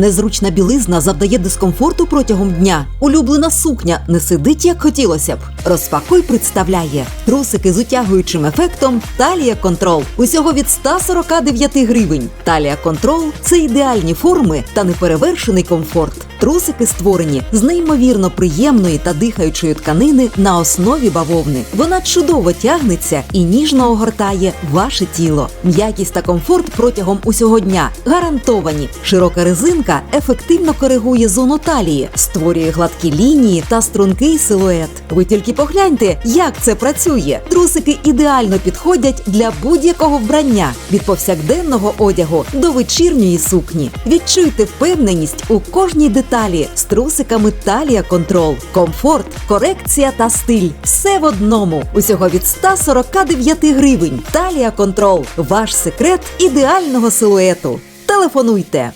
Незручна білизна завдає дискомфорту протягом дня. Улюблена сукня не сидить як хотілося б. Розпакуй представляє трусики з утягуючим ефектом Талія Контрол. Усього від 149 гривень. Талія Контрол це ідеальні форми та неперевершений комфорт. Трусики створені з неймовірно приємної та дихаючої тканини на основі бавовни. Вона чудово тягнеться і ніжно огортає ваше тіло. М'якість та комфорт протягом усього дня гарантовані. Широка резинка ефективно коригує зону талії, створює гладкі лінії та стрункий силует. Ви тільки погляньте, як це працює. Трусики ідеально підходять для будь-якого вбрання від повсякденного одягу до вечірньої сукні. Відчуйте впевненість у кожній деталі з трусиками Талія Контрол. Комфорт, корекція та стиль все в одному. Усього від 149 гривень. Талія Контрол. Ваш секрет ідеального силуету. Телефонуйте